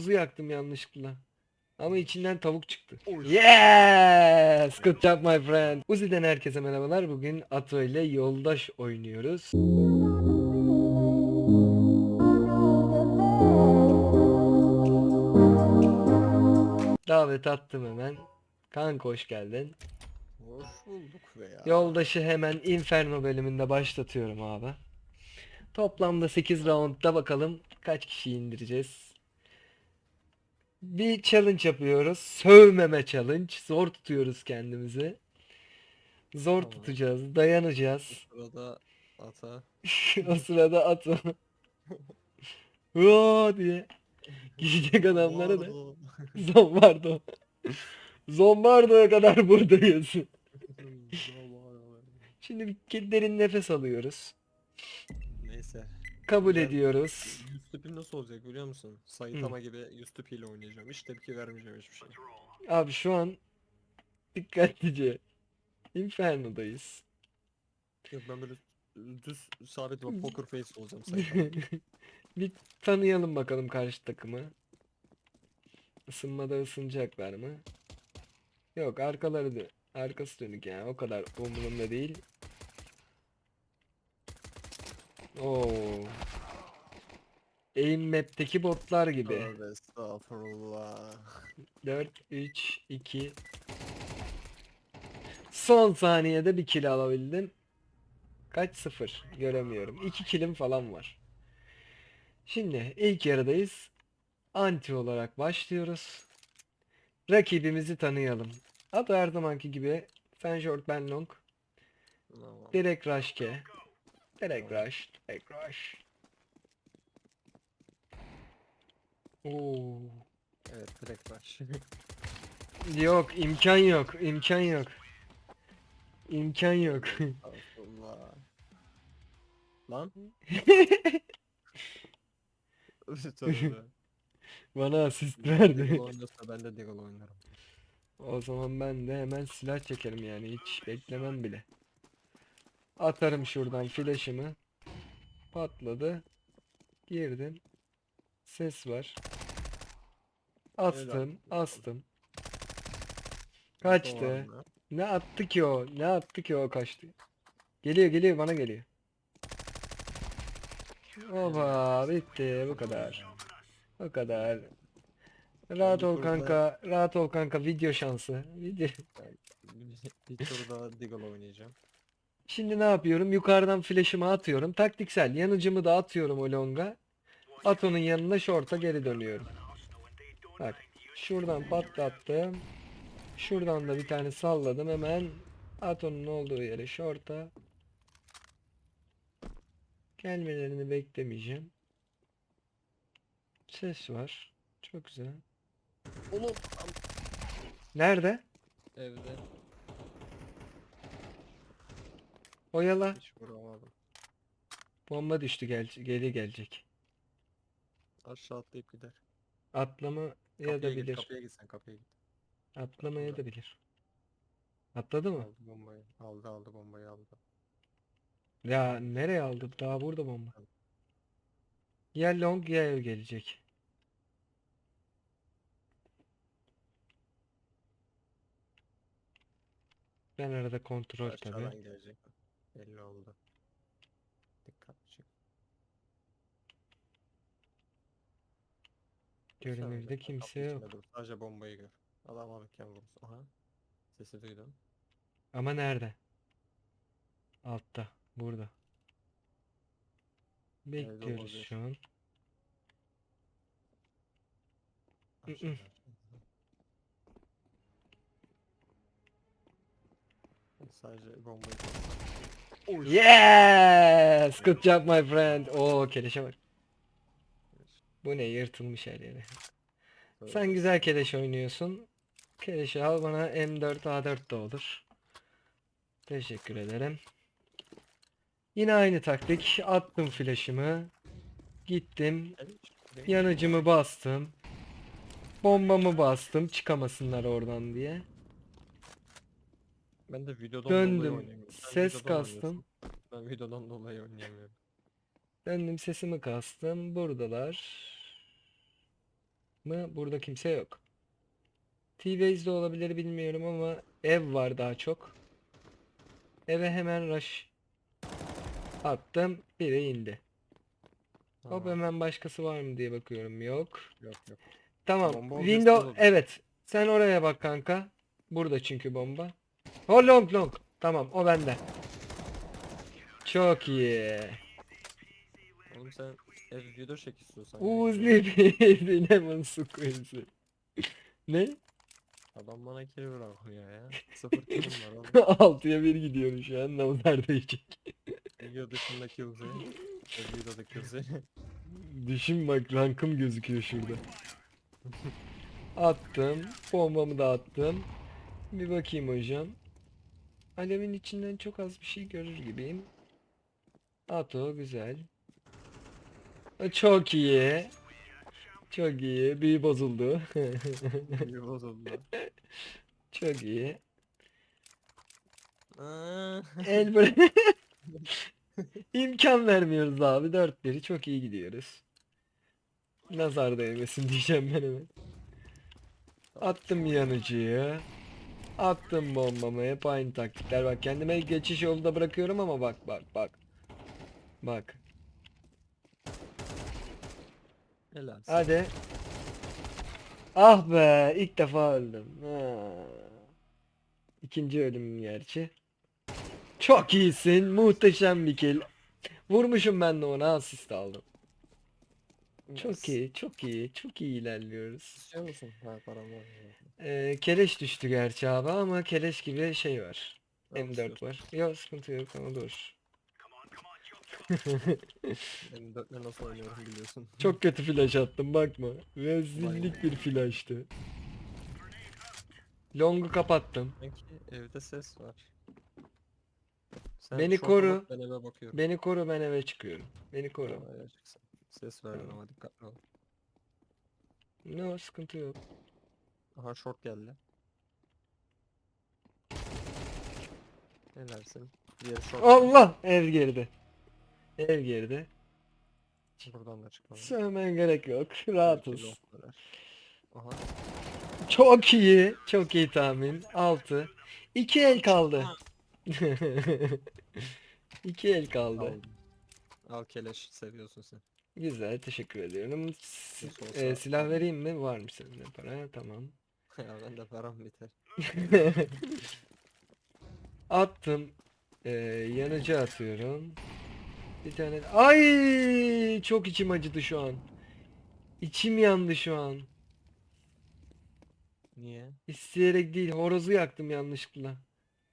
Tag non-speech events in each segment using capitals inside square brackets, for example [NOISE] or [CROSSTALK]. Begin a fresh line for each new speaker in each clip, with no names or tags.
horozu yaktım yanlışlıkla. Ama içinden tavuk çıktı. Yes! Good job my friend. Uzi'den herkese merhabalar. Bugün Ato ile yoldaş oynuyoruz. Davet attım hemen. Kanka hoş geldin.
Hoş bulduk be ya.
Yoldaşı hemen Inferno bölümünde başlatıyorum abi. Toplamda 8 roundda bakalım kaç kişi indireceğiz. Bir challenge yapıyoruz. Sövmeme challenge. Zor tutuyoruz kendimizi. Zor
Tamam.
tutacağız. Dayanacağız.
Sırada ata. [LAUGHS]
o sırada at o. Hoo diye. Gidecek adamlara da.
Vardo. [LAUGHS]
Zombardo. Zombardo'ya kadar buradayız.
Zamanı. [LAUGHS]
Şimdi bir ke- derin nefes alıyoruz.
Neyse.
Kabul
Ben-
ediyoruz.
Yüz tipim nasıl olacak biliyor musun? Saitama gibi yüz tipiyle oynayacağım. Hiç tepki vermeyeceğim hiçbir şey.
Abi şu an dikkatlice Inferno'dayız.
Yok ben böyle düz sabit bir poker face olacağım Saitama. [LAUGHS]
bir tanıyalım bakalım karşı takımı. Isınmada ısınacaklar mı? Yok arkaları da arkası dönük yani o kadar umurumda değil. Oo. Aim map'teki botlar gibi.
Tövbe estağfurullah.
4 3 2 Son saniyede bir kill alabildim. Kaç sıfır göremiyorum. 2 killim falan var. Şimdi ilk yarıdayız. Anti olarak başlıyoruz. Rakibimizi tanıyalım. Adı her zamanki gibi sen short ben long.
Tamam.
Direkt rush ke. Direkt rush. Direkt rush. Oo.
Evet direkt baş. [LAUGHS]
Yok imkan yok imkan yok. İmkan yok.
Estağfurullah. Lan. [LAUGHS] Tövbe.
Bana asist
Deagle
verdi.
oynasa ben de Deagle oynarım.
O zaman ben de hemen silah çekerim yani hiç beklemem bile. Atarım şuradan flash'ımı. Patladı. Girdim. Ses var. Astım, astım. Kaçtı. Ne attı ki o? Ne attı ki o kaçtı? Geliyor geliyor bana geliyor. Oba bitti bu kadar. Bu kadar. Rahat ol kanka. Rahat ol kanka video şansı. Video.
Bir tur daha Deagle oynayacağım.
Şimdi ne yapıyorum? Yukarıdan flash'ımı atıyorum. Taktiksel yanıcımı da atıyorum o longa. Atonun yanına short'a geri dönüyorum. Bak şuradan patlattım. Şuradan da bir tane salladım hemen. Atonun olduğu yere short'a. Gelmelerini beklemeyeceğim. Ses var. Çok güzel.
Oğlum
Nerede?
evde
Oyala.
hiç vuramadım.
Bomba düştü gel geri gelecek.
Aşağı atlayıp gider.
Atlama
Kapıya
da
git,
bilir.
kapıya git sen kapıya git.
Atlamaya da bilir. Atladı mı?
Aldı bombayı. Aldı aldı bombayı aldı.
Ya nereye aldı? Daha burada bomba. Ya long ya ev gelecek. Ben arada kontrol tabi.
Aşağıdan gelecek. Belli oldu. Dikkatli çık. Sen
Görünürde
de
kimse
kapı içinde
yok.
dur, Sadece bombayı gör. Adam alırken vurursun. Aha. Sesi duydum.
Ama nerede? Altta. Burada. Bekliyoruz
olabilir.
şu an. Hı hı.
Aşağıda. Sadece bombayı
Yes! Good job my friend. Oo keleşe bak. Bu ne yırtılmış her yeri. Sen güzel keleş oynuyorsun. Keleşi al bana M4 A4 da olur. Teşekkür ederim. Yine aynı taktik. Attım flash'ımı. Gittim. Yanıcımı bastım. Bombamı bastım. Çıkamasınlar oradan diye.
Ben de videodan dolayı
Döndüm. Ses
videodan
kastım.
oynuyorsun. Ben videodan dolayı oynayamıyorum.
Döndüm sesimi kastım. Buradalar. mı? Burada kimse yok. T-Base'de olabilir bilmiyorum ama ev var daha çok. Eve hemen rush attım. Biri indi. Hop
Tamam.
hemen başkası var mı diye bakıyorum. Yok.
Yok yok.
Tamam.
Bomba
Window evet. Sen oraya bak kanka. Burada çünkü bomba. O long long. Tamam o bende. Çok iyi.
Oğlum sen ev video çek istiyorsan.
Uzli bir lemon squeeze. Ne?
Adam bana kill bırakmıyor ya. Sıfır killim var oğlum. [LAUGHS]
6'ya 1 gidiyorum şu an. Nazar değecek.
Video dışında kill seni. Ev videoda kill seni.
Düşün bak rankım gözüküyor şurada. Attım. Bombamı da attım. Bir bakayım hocam. Alevin içinden çok az bir şey görür gibiyim. At o güzel. E, Çok iyi. Çok iyi. Bir bozuldu. [LAUGHS]
Bir bozuldu.
çok iyi. El bre- [LAUGHS] İmkan vermiyoruz abi. 4-1 çok iyi gidiyoruz. Nazar değmesin diyeceğim ben hemen. Attım yanıcıyı. Attım bombamı. Hep aynı taktikler. Bak kendime geçiş yolu da bırakıyorum ama bak bak bak. Bak.
Helal.
Hadi. Ah be. ilk defa öldüm. Ha. İkinci ölümüm gerçi. Çok iyisin. Muhteşem bir kill. Vurmuşum ben de ona asist aldım. Çok iyi, çok iyi, çok iyi ilerliyoruz.
İstiyor musun? Ha param var.
Ee, keleş düştü gerçi abi ama keleş gibi şey var.
Tamam,
M4
istiyorsan.
var. Yok sıkıntı yok ama dur. [LAUGHS]
Benim dörtle nasıl oynuyorum biliyorsun. [LAUGHS]
Çok kötü flash attım bakma. Rezillik bir flash'tı. Long'u kapattım.
Sanki evde ses var. Sen
Beni koru.
bak, Ben eve bakıyorum.
Beni koru ben eve çıkıyorum. Beni koru.
Tamam, eve çıksın. Ses verdin
Tamam.
ama dikkatli ol.
Ne o sıkıntı yok.
Aha short geldi. Ne dersin? Diğer short.
Allah ev girdi. Ev girdi.
Buradan da çıkmadı.
Sövmen gerek yok. Rahatız.
Aha.
Çok iyi. Çok iyi tahmin. 6. 2 el kaldı. [LAUGHS] 2 el kaldı.
Al. Al keleş seviyorsun sen.
Güzel teşekkür ediyorum. S-
Nasıl olsa-
e, silah vereyim mi? Var mı sende para? Tamam. [LAUGHS]
ya ben de param biter. [LAUGHS]
Attım. E, yanıcı atıyorum. Bir tane. Ay çok içim acıdı şu an. İçim yandı şu an.
Niye?
İsteyerek değil horozu yaktım yanlışlıkla.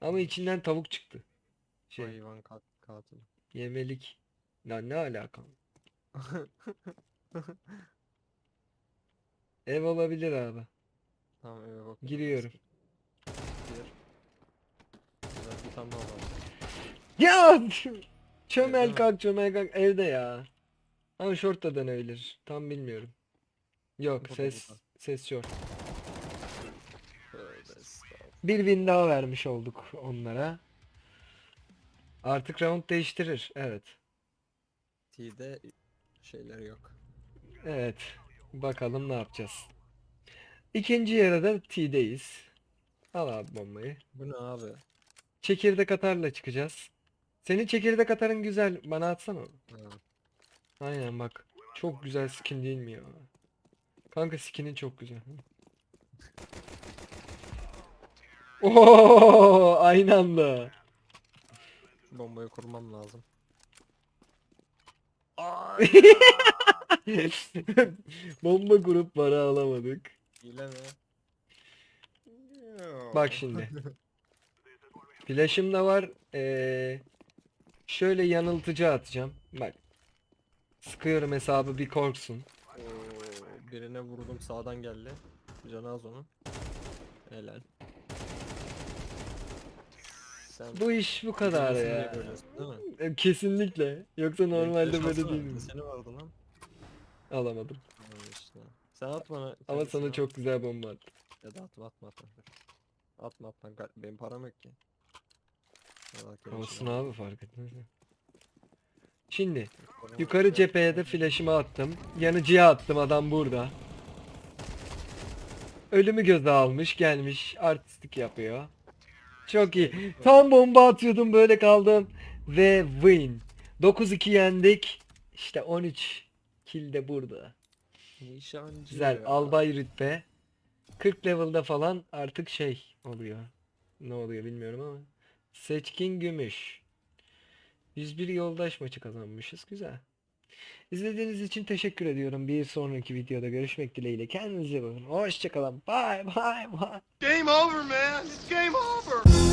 Ama içinden tavuk çıktı. Şey
Hayvan kat katil.
yemelik. Lan ne alakam? [LAUGHS] Ev olabilir abi.
tamam eve bak.
Giriyorum.
Gir. Bir tane daha var.
Ya çömel kalk çömel kalk evde ya. Ama short da dönebilir. Tam bilmiyorum. Yok ses ses short. Bir win daha vermiş olduk onlara. Artık round değiştirir. Evet.
T'de şeyleri yok.
Evet. Bakalım ne yapacağız. İkinci yarıda T'deyiz. Al abi bombayı.
Bu ne abi?
Çekirdek atarla çıkacağız. Senin çekirdek atarın güzel. Bana atsana. onu. Aynen bak. Çok güzel skin değil mi ya? Kanka skinin çok güzel. [LAUGHS] Oo, aynı anda.
Bombayı kurmam lazım. [LAUGHS]
Bomba kurup para alamadık.
Hile mi?
Bak şimdi. [LAUGHS] Flash'ım da var. Ee, şöyle yanıltıcı atacağım. Bak. Sıkıyorum hesabı bir korksun.
Oo, birine vurdum sağdan geldi. Canı az onun. Helal. Sen
Bu iş bu kadar ya.
değil mi?
E, Kesinlikle. Yoksa normalde böyle değilim.
vardı, Seni vardı lan.
Alamadım.
Tamam işte. Sen at bana.
Ama
kendisini
sana
at.
çok güzel bomba attım.
Ya da atma atma atma. Atma atma. Gal- Benim param yok ki.
Olsun abi fark etmez. Şimdi yukarı cepheye de flash'ımı attım. Yanıcıya attım adam burada. Ölümü göze almış gelmiş artistlik yapıyor. Çok iyi. Tam bomba atıyordum böyle kaldım. Ve win. 9-2 yendik. İşte 13 kill de burada.
Nişancı.
Güzel.
ya.
Albay rütbe. 40 level'da falan artık şey oluyor. Ne oluyor bilmiyorum ama. Seçkin gümüş. 101 yoldaş maçı kazanmışız. Güzel. İzlediğiniz için teşekkür ediyorum. Bir sonraki videoda görüşmek dileğiyle. Kendinize iyi bakın. Hoşçakalın. Bye bye bye.
Game over, man.